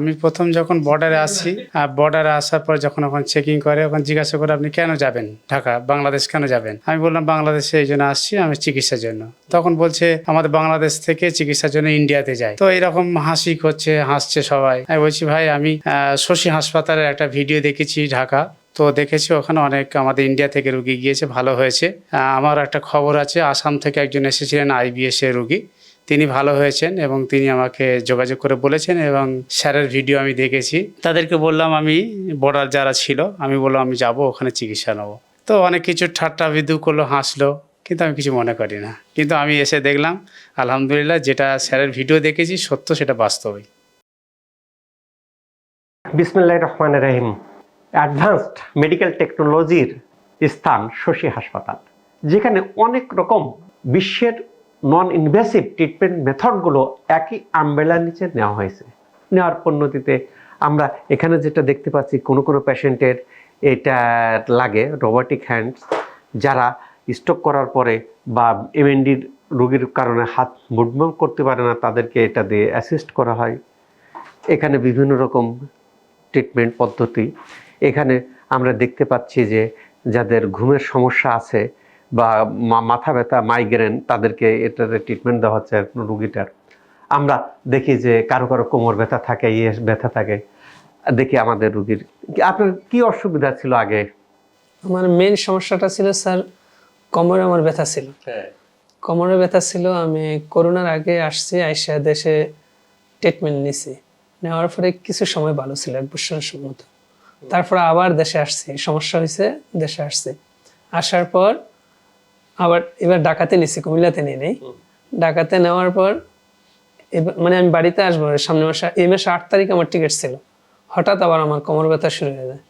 আমি প্রথম যখন বর্ডারে আসি বর্ডারে আসার পর যখন ওখানে চেকিং করে, ওখানে জিজ্ঞাসা করে আপনি কেন যাবেন? ঢাকা, বাংলাদেশ কেন যাবেন? আমি বললাম, বাংলাদেশে এই জন্য আসছি, আমি চিকিৎসার জন্য। তখন বলছে, আমাদের বাংলাদেশ থেকে চিকিৎসার জন্য ইন্ডিয়াতে যায় তো এরকম হাসি করছে হাসছে সবাই। আমি বলছি, ভাই, আমি শশী হাসপাতালের একটা ভিডিও দেখেছি ঢাকা। তো দেখেছি ওখানে অনেক আমাদের ইন্ডিয়া থেকে রুগী গিয়েছে, ভালো হয়েছে। আমার একটা খবর আছে, আসাম থেকে একজন এসেছিলেন আইবিএস এর রুগী। তিনি ভালো হয়েছেন এবং তিনি আমাকে যোগাযোগ করে বলেছেন এবং স্যারের ভিডিও আমি দেখেছি। তাদেরকে বললাম, আমি বর্ডার যারা ছিল, আমি বললাম, আমি যাব, ওখানে চিকিৎসা নেব। তো অনেক কিছু ঠাট্টা বিদু করল, হাসলো, কিন্তু আমি কিছু মনে করি না। কিন্তু আমি এসে দেখলাম, আলহামদুলিল্লাহ, যেটা স্যারের ভিডিও দেখেছি, সত্য সেটা বাস্তবই। বিসমিল্লাহ রহমান রহিম। অ্যাডভান্সড মেডিকেল টেকনোলজির স্থান শশী হাসপাতাল, যেখানে অনেক রকম বিশ্বের নন ইনভেসিভ ট্রিটমেন্ট মেথডগুলো একই আমবেলার নিচে নেওয়া হয়েছে। নেওয়ার পণ্যতিতে আমরা এখানে যেটা দেখতে পাচ্ছি, কোনো কোনো পেশেন্টের এটা লাগে রোবোটিক হ্যান্ডস যারা স্ট্রোক করার পরে বা এমএনডির রোগীর কারণে হাত মুভমেন্ট করতে পারে না, তাদেরকে এটা দিয়ে অ্যাসিস্ট করা হয়। এখানে বিভিন্ন রকম ট্রিটমেন্ট পদ্ধতি। এখানে আমরা দেখতে পাচ্ছি যে যাদের ঘুমের সমস্যা আছে বা মাথা ব্যথা মাইগ্রেন তাদেরকে এটাতে ট্রিটমেন্ট দেওয়া হচ্ছে রুগীটার। আমরা দেখি যে কারও কারও কোমর ব্যথা থাকে ইয়ে ব্যথা থাকে। দেখি আমাদের রুগীর। আপনার কি অসুবিধা ছিল আগে? আমার মেন সমস্যাটা ছিল স্যার কোমরে আমার ব্যথা ছিল। কোমরে ব্যথা ছিল আমি করোনার আগে আসছি আইসা দেশে ট্রিটমেন্ট নিছি। নেওয়ার পরে কিছু সময় ভালো ছিল এক বছরের মতো তারপরে আবার দেশে আসছি সমস্যা হয়েছে দেশে আসছি। আসার পর আবার এবার ডাকাতে নিছি কুমিল্লাতে নিয়ে নেই। ডাকাতে নেওয়ার পর এবার মানে আমি বাড়িতে আসব সামনে মাসে এই মাসে আট তারিখ আমার টিকিট ছিল। হঠাৎ আবার আমার কোমর ব্যথা শুরু হয়ে যায়।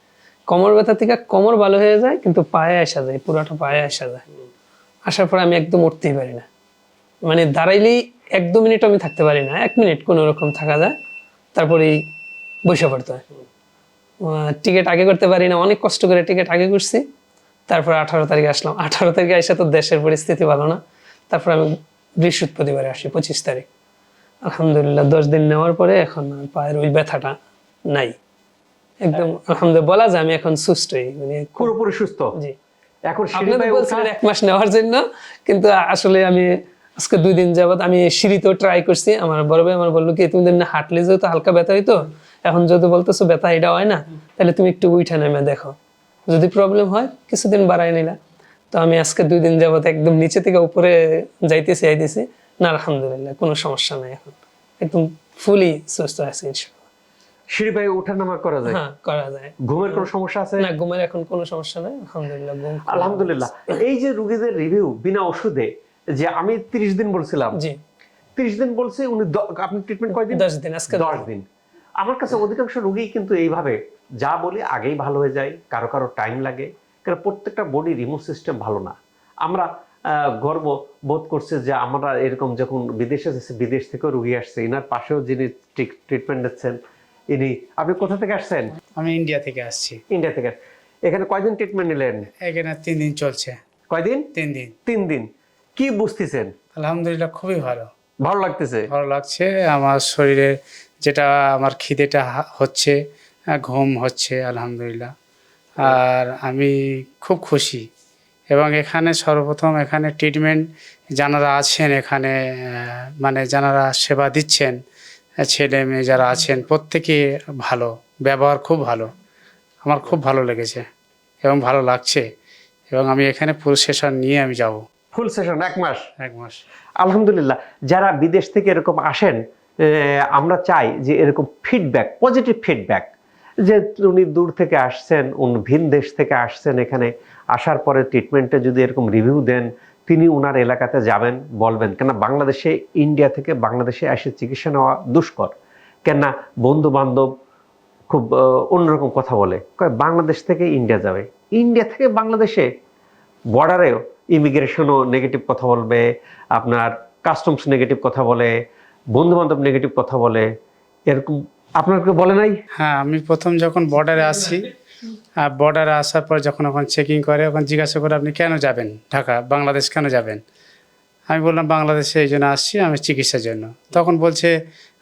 কোমর ব্যথা থেকে কোমর ভালো হয়ে যায় কিন্তু পায়ে আসা যায় পুরোটা পায়ে আসা যায়। আসার পর আমি একদম উঠতেই পারি না। মানে দাঁড়াইলেই এক দু মিনিট আমি থাকতে পারি না এক মিনিট কোনো রকম থাকা যায় তারপরেই বসে পড়তে হয়। টিকিট আগে করতে পারি না অনেক কষ্ট করে টিকিট আগে করছি। তারপর আঠারো তারিখে আসলাম। আঠারো তারিখে এসে তো দেশের পরিস্থিতি ভালো না। তারপর আমি বৃহস্পতিবারে আসি পঁচিশ তারিখ। আলহামদুলিল্লাহ দশ দিন নেওয়ার পরে এখন পায়ের ওই ব্যথাটা নাই। একদম আলহামদুলিল্লাহ বলা যায় আমি এখন সুস্থই মানে পুরোপুরি সুস্থ? জি। এখন আপনি সিঁড়ি তো বেয়ে বলছিলেন এক মাস নেওয়ার জন্য কিন্তু আসলে আমি আজকে দুই দিন যাবত আমি সিঁড়িতেও ট্রাই করছি। আমার বড় ভাই আমার বলল কি তুমি দিন হাঁটলে যেহেতু হালকা ব্যথা হইতো? এখন যদি বলতেছো ব্যথা এটা হয় না তাহলে তুমি একটু উঠে নেমে দেখো। যদি প্রবলেম হয় কিছুদিন বাড়াই নিলা। তো আমি আজকে দুই দিন যাবত একদম নিচে থেকে উপরে যাইতেছি আইতেছি। না আলহামদুলিল্লাহ কোনো সমস্যা নাই এখন। একদম ফুলি সুস্থ আছি। সিঁড়ি বেয়ে ওঠানামা করা যায়? হ্যাঁ করা যায়। ঘুমের কোনো সমস্যা আছে? না ঘুমের এখন কোনো সমস্যা নাই আলহামদুলিল্লাহ ঘুম আলহামদুলিল্লাহ। এই যে রুগীদের রিভিউ বিনা ওষুধে যে আমি তিরিশ দিন বলছিলাম। জি। তিরিশ দিন বলছে উনি আপনি ট্রিটমেন্ট কয়দিন? দশ দিন আজকে দশ দিন। আমার কাছে অধিকাংশ রুগী কিন্তু এইভাবে। যা বলি আগেই ভালো হয়ে যায় কারও কারও টাইম লাগে কারণ প্রত্যেকটা বডির ইমিউন সিস্টেম ভালো না। আমরা গর্ব বোধ করছি যে আমরা এরকম যখন বিদেশে যাচ্ছে বিদেশ থেকেও রুগী আসছে ইনার পাশেও যিনি ট্রিটমেন্ট নিচ্ছেন ইনি আপনি কোথা থেকে আসছেন? আমি ইন্ডিয়া থেকে আসছি। ইন্ডিয়া থেকে এখানে কয়দিন ট্রিটমেন্ট নিলেন? এখানে তিন দিন চলছে। কয়দিন? তিন দিন। তিন দিন। কি বুঝতেছেন? আলহামদুলিল্লাহ খুবই ভালো। ভালো লাগতেছে? ভালো লাগছে আমার শরীরে যেটা আমার খিদেটা হচ্ছে ঘুম হচ্ছে আলহামদুলিল্লাহ। আর আমি খুব খুশি। এবং এখানে সর্বপ্রথম এখানে ট্রিটমেন্ট যারা আছেন এখানে মানে যারা সেবা দিচ্ছেন ছেলে মেয়ে যারা আছেন প্রত্যেকে ভালো ব্যবহার খুব ভালো। আমার খুব ভালো লেগেছে এবং ভালো লাগছে। এবং আমি এখানে ফুল সেশন নিয়ে আমি যাব। ফুল সেশন এক মাস? এক মাস। আলহামদুলিল্লাহ যারা বিদেশ থেকে এরকম আসেন আমরা চাই যে এরকম ফিডব্যাক পজিটিভ ফিডব্যাক যে উনি দূর থেকে আসছেন উনি ভিন দেশ থেকে আসছেন এখানে, আসার পরে ট্রিটমেন্টে যদি এরকম রিভিউ দেন, তিনি ওনার এলাকাতে যাবেন, বলবেন কেন বাংলাদেশে ইন্ডিয়া থেকে বাংলাদেশে এসে চিকিৎসা নেওয়া দুষ্কর। কেননা বন্ধু বান্ধব খুব অন্যরকম কথা বলে বাংলাদেশ থেকে ইন্ডিয়া যাবে। ইন্ডিয়া থেকে বাংলাদেশে বর্ডারেও ইমিগ্রেশনও নেগেটিভ কথা বলবে, আপনার কাস্টমস নেগেটিভ কথা বলে বন্ধু বান্ধব নেগেটিভ কথা বলে, এরকম আপনাকে বলে নাই? হ্যাঁ আমি প্রথম যখন বর্ডারে আসি বর্ডারে আসার পর যখন ওখানে চেকিং করে, ওখানে জিজ্ঞাসা করে, আপনি কেন যাবেন ঢাকা? বাংলাদেশ কেন যাবেন? আমি বললাম, বাংলাদেশে এই জন্য আসছি, আমি চিকিৎসার জন্য। তখন বলছে,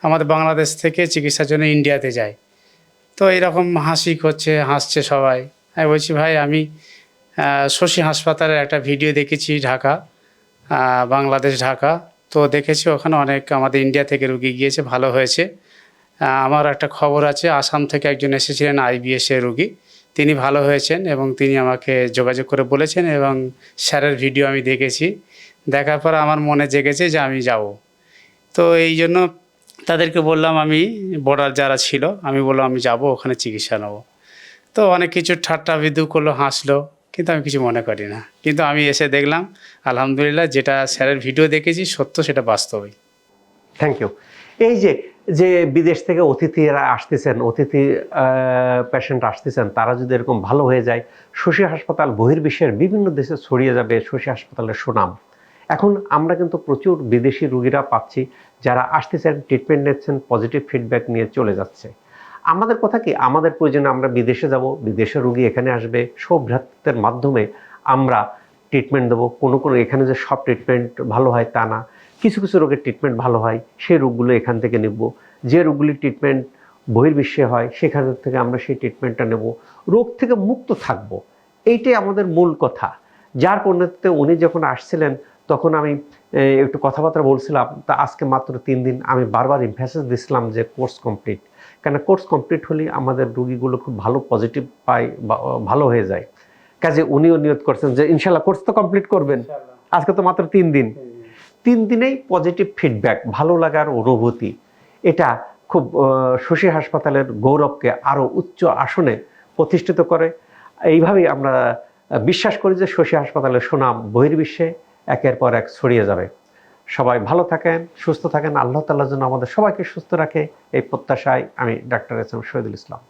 আমাদের বাংলাদেশ থেকে চিকিৎসার জন্য ইন্ডিয়াতে যায়। তো এরকম হাসি করছে, হাসছে সবাই। আমি বলছি, ভাই, আমি শশী হাসপাতালের একটা ভিডিও দেখেছি ঢাকা বাংলাদেশ ঢাকা। তো দেখেছি ওখানে অনেক আমাদের ইন্ডিয়া থেকে রুগী গিয়েছে, ভালো হয়েছে। আমার একটা খবর আছে, আসাম থেকে একজন এসেছিলেন আইবিএস এর রুগী। তিনি ভালো হয়েছেন এবং তিনি আমাকে যোগাযোগ করে বলেছেন এবং স্যারের ভিডিও আমি দেখেছি। দেখার পর আমার মনে জেগেছে যে আমি যাব। তো এই জন্য তাদেরকে বললাম, আমি বর্ডার যারা ছিল, আমি বললাম, আমি যাব, ওখানে চিকিৎসা নেব। তো অনেক কিছু ঠাট্টা বিদু করল, হাসলো, কিন্তু আমি কিছু মনে করি না। কিন্তু আমি এসে দেখলাম, আলহামদুলিল্লাহ, যেটা স্যারের ভিডিও দেখেছি, সত্য সেটা বাস্তবই। থ্যাংক ইউ এই যে যে বিদেশ থেকে অতিথিরা আসতেছেন, অতিথি পেশেন্ট আসতেছেন, তারা যদি এরকম ভালো হয়ে যায়, শশী হাসপাতাল বহির্বিশ্বের বিভিন্ন দেশে ছড়িয়ে যাবে শশী হাসপাতালের সুনাম। এখন আমরা কিন্তু প্রচুর বিদেশি রুগীরা পাচ্ছি, যারা আসতেছেন ট্রিটমেন্ট নিচ্ছেন পজিটিভ ফিডব্যাক নিয়ে চলে যাচ্ছে। আমাদের কথা কি? আমাদের প্রয়োজনে আমরা বিদেশে যাব, বিদেশের রুগী এখানে আসবে সৌভ্রাতৃত্বের মাধ্যমে আমরা ট্রিটমেন্ট দেবো। কোনো কোনো এখানে যে সব ট্রিটমেন্ট ভালো হয় তা না। কিছু কিছু রোগের ট্রিটমেন্ট ভালো হয় সেই রোগগুলো এখান থেকে নেব। যে রোগগুলির ট্রিটমেন্ট বহির্বিশ্বে হয় সেখান থেকে আমরা সেই ট্রিটমেন্টটা নেব। রোগ থেকে মুক্ত থাকব এইটাই আমাদের মূল কথা। যার পরিণতিতে উনি যখন আসছিলেন তখন আমি একটু কথাবার্তা বলছিলাম তা আজকে মাত্র তিন দিন আমি বারবার ইমফ্যাসিস দিছিলাম যে কোর্স কমপ্লিট কেন কোর্স কমপ্লিট হলেই আমাদের রুগীগুলো খুব ভালো পজিটিভ পায় বা ভালো হয়ে যায়। কাজে উনিও নিয়ত করছেন যে ইনশাল্লাহ কোর্স তো কমপ্লিট করবেন। আজকে তো মাত্র তিন দিন। তিন দিনেই পজিটিভ ফিডব্যাক ভালো লাগার অনুভূতি। এটা খুব শশী হাসপাতালের গৌরবকে আরও উচ্চ আসনে প্রতিষ্ঠিত করে। এইভাবেই আমরা বিশ্বাস করি যে শশী হাসপাতালের সুনাম বহির্বিশ্বে একের পর এক ছড়িয়ে যাবে। সবাই ভালো থাকেন, সুস্থ থাকেন। আল্লাহ তাল্লাহ যেন আমাদের সবাইকে সুস্থ রাখে। এই প্রত্যাশায় আমি doctor S M Shahidul Islam.